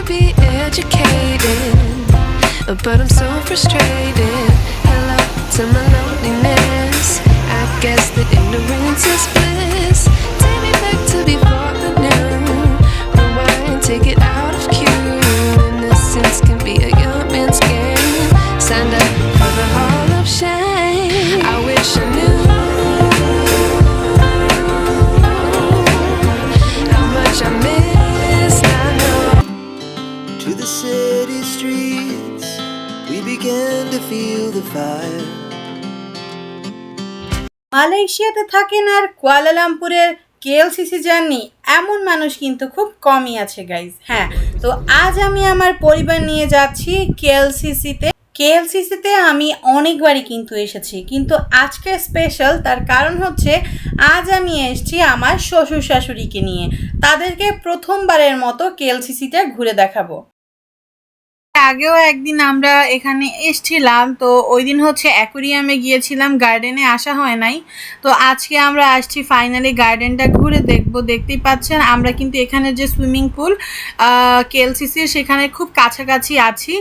be educated, but I'm so frustrated. Hello to my loneliness. I guess that ignorance is bliss. The city streets, we began to feel the fire. মালয়েশিয়াতে থাকেন আর কুয়ালালামপুরের KLCC journey এমন মানুষ কিন্তু খুব কমই আছে guys হ্যাঁ। তো আজ আমি আমার পরিবার নিয়ে যাচ্ছি কেএলসিসিতে। কেএলসিসিতে আমি অনেকবারই কিন্তু এসেছি কিন্তু আজকে স্পেশাল তার কারণ হচ্ছে আজ আমি এসেছি আমার শ্বশুর শাশুড়িকে নিয়ে। তাদেরকে প্রথমবারের মতো কেএলসিসিতে ঘুরে দেখাবো। আগেও একদিন আমরা এখানে এসছিলাম, তো ওই দিন হচ্ছে অ্যাকোরিয়ামে গিয়েছিলাম, গার্ডেনে আসা হয় নাই। তো আজকে আমরা আসছি ফাইনালি গার্ডেনটা ঘুরে দেখব, দেখতেই পাচ্ছেন, আমরা কিন্তু এখানে যে সুইমিং পুল কেএলসিসির সেখানে খুব কাছাকাছি আছি।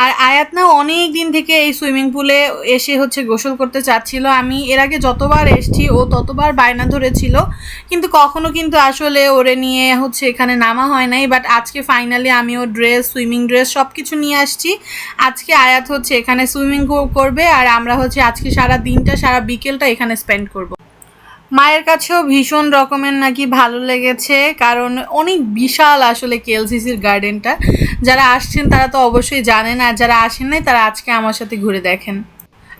আর আয়াত না অনেক দিন থেকে এই সুইমিং পুলে এসে হচ্ছে গোসল করতে চাচ্ছিল। আমি এর আগে যতবার এসছি, ও ততবার বায়না ধরেছিল, কিন্তু কখনো কিন্তু আসলে ওরে নিয়ে হচ্ছে এখানে নামা হয় নাই বাট আজকে ফাইনালি আমি ওর ড্রেস সুইমিং ড্রেস সব কিছু নিয়ে আসছি। আজকে আয়াত হচ্ছে এখানে সুইমিং করবে আর আমরা হচ্ছে আজকে সারা দিনটা, সারা বিকেলটা এখানে স্পেন্ড করব। মায়ের কাছেও ভীষণ রকমের নাকি ভালো লেগেছে, কারণ অনেক বিশাল আসলে কেএলসিসির গার্ডেনটা যারা আসছেন তারা তো অবশ্যই জানেন, আর যারা আসেন নাই তারা আজকে আমার সাথে ঘুরে দেখেন।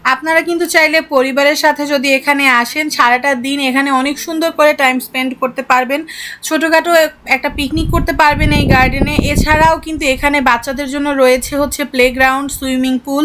আপনারা কিন্তু চাইলে পরিবারের সাথে যদি এখানে আসেন, সারাটা দিন এখানে অনেক সুন্দর করে টাইম স্পেন্ড করতে পারবেন। ছোটোখাটো একটা পিকনিক করতে পারবেন এই গার্ডেনে এছাড়াও কিন্তু এখানে বাচ্চাদের জন্য রয়েছে হচ্ছে প্লেগ্রাউন্ড সুইমিং পুল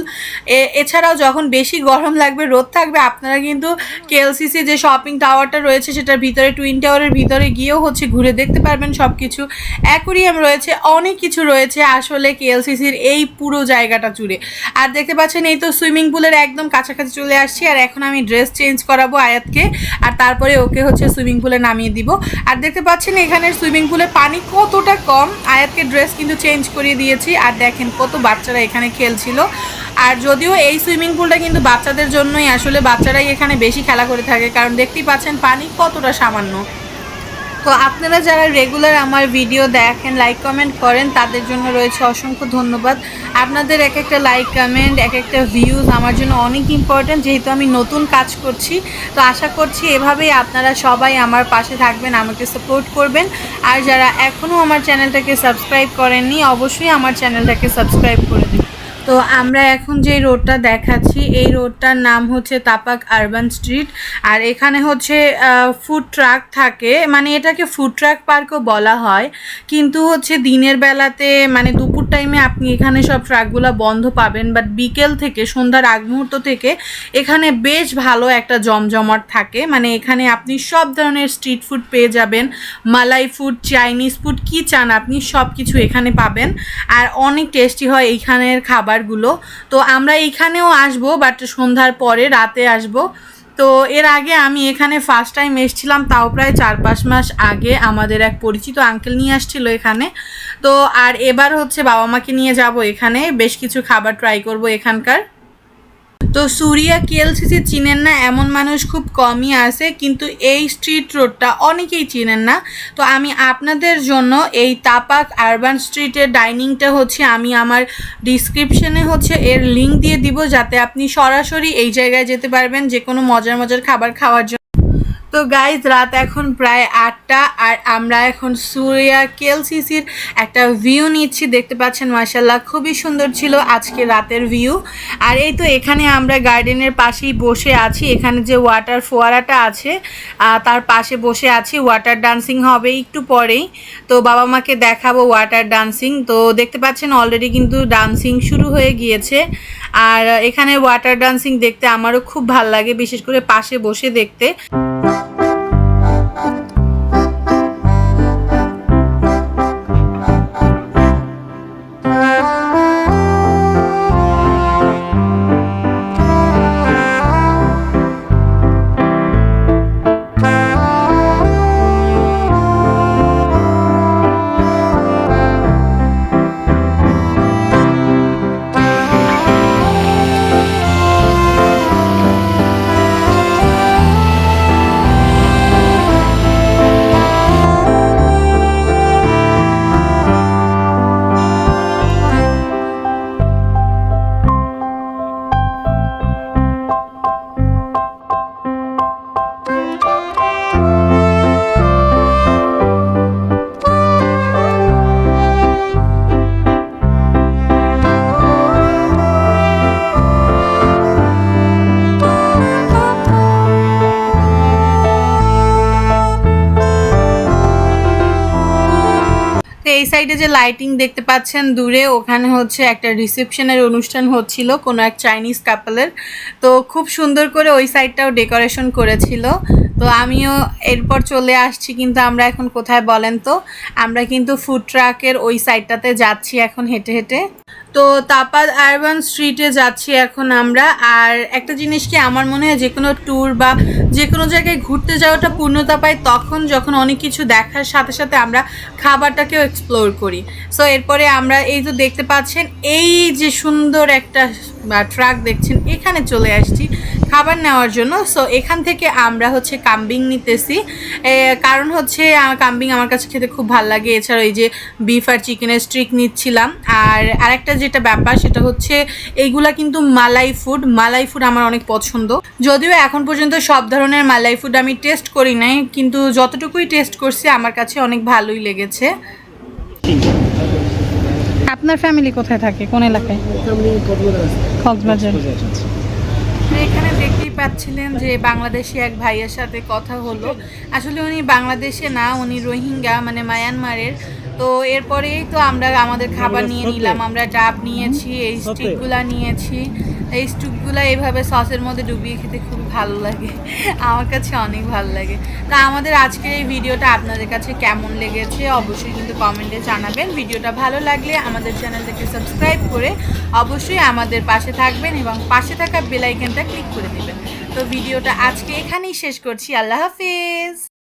এছাড়াও যখন বেশি গরম লাগবে, রোদ থাকবে, আপনারা কিন্তু কেএলসিসি যে শপিং টাওয়ারটা রয়েছে, সেটার ভিতরে টুইন টাওয়ারের ভিতরে গিয়েও হচ্ছে ঘুরে দেখতে পারবেন সব কিছু অ্যাকোরিয়াম রয়েছে, অনেক কিছু রয়েছে আসলে কেএলসিসির এই পুরো জায়গাটা জুড়ে। আর দেখতে পাচ্ছেন এই তো সুইমিং পুলের একদম কাছাকাছি চলে আসছি, আর এখন আমি ড্রেস চেঞ্জ করাবো আয়াতকে, আর তারপরে ওকে হচ্ছে সুইমিং পুলে নামিয়ে দিব। আর দেখতে পাচ্ছেন এখানে সুইমিং পুলে পানি কতটা কম, আয়াতকে ড্রেস কিন্তু চেঞ্জ করিয়ে দিয়েছি, আর দেখেন কত বাচ্চারা এখানে খেলছিল। আর যদিও এই সুইমিং পুলটা কিন্তু বাচ্চাদের জন্যই, আসলে বাচ্চারাই এখানে বেশি খেলা করে থাকে, কারণ দেখতেই পাচ্ছেন পানি কতটা সামান্য। তো আপনারা যারা রেগুলার আমার ভিডিও দেখেন লাইক কমেন্ট করেন, তাদের জন্য রয়েছে অসংখ্য ধন্যবাদ। আপনাদের এক একটা লাইক কমেন্ট এক একটা ভিউজ আমার জন্য অনেক ইম্পর্ট্যান্ট যেহেতু আমি নতুন কাজ করছি। তো আশা করছি এভাবেই আপনারা সবাই আমার পাশে থাকবেন, আমাকে সাপোর্ট করবেন। আর যারা এখনও আমার চ্যানেলটাকে সাবস্ক্রাইব করেননি, অবশ্যই আমার চ্যানেলটাকে সাবস্ক্রাইব করে দিন। তো আমরা এখন যে রোডটা দেখাচ্ছি, এই রোডটার নাম হচ্ছে তাপাক আরবান স্ট্রিট। আর এখানে হচ্ছে ফুড ট্রাক থাকে। মানে এটাকে ফুড ট্রাক পার্কও বলা হয়। কিন্তু হচ্ছে দিনের বেলাতে মানে দুপুর টাইমে আপনি এখানে সব ট্রাকগুলো বন্ধ পাবেন। বাট বিকেল থেকে, সন্ধ্যার আগ মুহূর্ত থেকে, এখানে বেশ ভালো একটা জমজমাট থাকে। মানে এখানে আপনি সব ধরনের স্ট্রিট ফুড পেয়ে যাবেন। মালাই ফুড চাইনিজ ফুড কী চান আপনি সব কিছু এখানে পাবেন। আর অনেক টেস্টি হয় এইখানের খাবারগুলো। তো আমরা এখানেও আসব বাট সন্ধ্যার পরে রাতে আসব। তো এর আগে আমি এখানে ফার্স্ট টাইম এসছিলাম, তাও প্রায় চার পাঁচ মাস আগে আমাদের এক পরিচিত আঙ্কেল নিয়ে আসছিল এখানে। তো আর এবার হচ্ছে বাবা মাকে নিয়ে যাব এখানে, বেশ কিছু খাবার ট্রাই করব এখানকার। তো সুরিয়া কেএলসিসি চিনেন না, এমন মানুষ খুব কমই আছে, কিন্তু এই স্ট্রিট রোডটা অনেকেই চিনেন না। তো আমি আপনাদের জন্য এই তাপাক আরবান স্ট্রিটের ডাইনিংটা হচ্ছে, আমি আমার ডিসক্রিপশনে হচ্ছে এর লিঙ্ক দিয়ে দিব, যাতে আপনি সরাসরি এই জায়গায় যেতে পারবেন যে কোনো মজার মজার খাবার খাওয়ার জন্য। তো গাইজ রাত এখন প্রায় আটটা আর আমরা এখন সুরিয়া কেএলসিসির একটা ভিউ নিচ্ছি। দেখতে পাচ্ছেন মার্শাল্লাহ খুবই সুন্দর ছিল আজকে রাতের ভিউ আর এই তো এখানে আমরা গার্ডেনের পাশেই বসে আছি। এখানে যে ওয়াটার ফোয়ারাটা আছে তার পাশে বসে আছি। ওয়াটার ডান্সিং হবে একটু পরেই। তো বাবা মাকে দেখাবো ওয়াটার ডান্সিং তো দেখতে পাচ্ছেন অলরেডি কিন্তু ডান্সিং শুরু হয়ে গিয়েছে। আর এখানে ওয়াটার ডান্সিং দেখতে আমারও খুব ভালো লাগে, বিশেষ করে পাশে বসে দেখতে। Thank you. এই সাইডে যে লাইটিং দেখতে পাচ্ছেন দূরে, ওখানে হচ্ছে একটা রিসেপশনের অনুষ্ঠান হচ্ছিল, কোনো এক চাইনিজ কাপলের তো খুব সুন্দর করে ওই সাইডটাও ডেকোরেশন করেছিল। তো আমিও এরপর চলে আসছি, কিন্তু আমরা এখন কোথায় বলেন তো? আমরা কিন্তু ফুড ট্রাকের ওই সাইডটাতে যাচ্ছি এখন হেঁটে হেঁটে। তো তাপাদ আরবান স্ট্রিটে যাচ্ছি এখন আমরা। আর একটা জিনিস কি আমার মনে হয় যে কোনো ট্যুর বা যে কোনো জায়গায় ঘুরতে যাওয়াটা পূর্ণতা পায় তখন যখন অনেক কিছু দেখার সাথে সাথে আমরা খাবারটাকেও এক্সপ্লোর করি। সো এরপরে আমরা এই তো দেখতে পাচ্ছেন, এই যে সুন্দর একটা ট্রাক দেখছেন, এখানে চলে আসছি। খাবার নেওয়ার জন্য। সো এখান থেকে আমরা হচ্ছে কাম্বিং নিতেছি। কারণ হচ্ছে কাম্বিং আমার কাছে খেতে খুব ভালো লাগে। এছাড়া এই যে বিফ আর চিকেনের স্ট্রিক নিচ্ছিলাম। আর আরেকটা যেটা ব্যাপার সেটা হচ্ছে এইগুলা কিন্তু মালাই ফুড মালাই ফুড আমার অনেক পছন্দ। যদিও এখন পর্যন্ত সব ধরনের মালাই ফুড আমি টেস্ট করি নাই কিন্তু যতটুকুই টেস্ট করছি আমার কাছে অনেক ভালোই লেগেছে। আপনার ফ্যামিলি কোথায় থাকে? কোন এলাকায়? কক্সবাজার। এখানে পাচ্ছিলেন যে বাংলাদেশি এক ভাইয়ের সাথে কথা হলো। আসলে উনি বাংলাদেশে না উনি রোহিঙ্গা মানে মায়ানমারের। তো এরপরেই তো আমরা আমাদের খাবার নিয়ে নিলাম আমরা ডাব নিয়েছি এই স্টিকগুলা নিয়েছি। এই স্টিকগুলা এইভাবে সসের মধ্যে ডুবিয়ে খেতে খুব ভালো লাগে। আমার কাছে অনেক ভালো লাগে। তা আমাদের আজকের এই ভিডিওটা আপনাদের কাছে কেমন লেগেছে অবশ্যই কিন্তু কমেন্টে জানাবেন। ভিডিওটা ভালো লাগলে আমাদের চ্যানেলটাকে সাবস্ক্রাইব করে অবশ্যই আমাদের পাশে থাকবেন এবং পাশে থাকা বেল আইকনটা ক্লিক করে দেবেন। তো ভিডিওটা আজকে এখানেই শেষ করছি। আল্লাহ হাফিজ।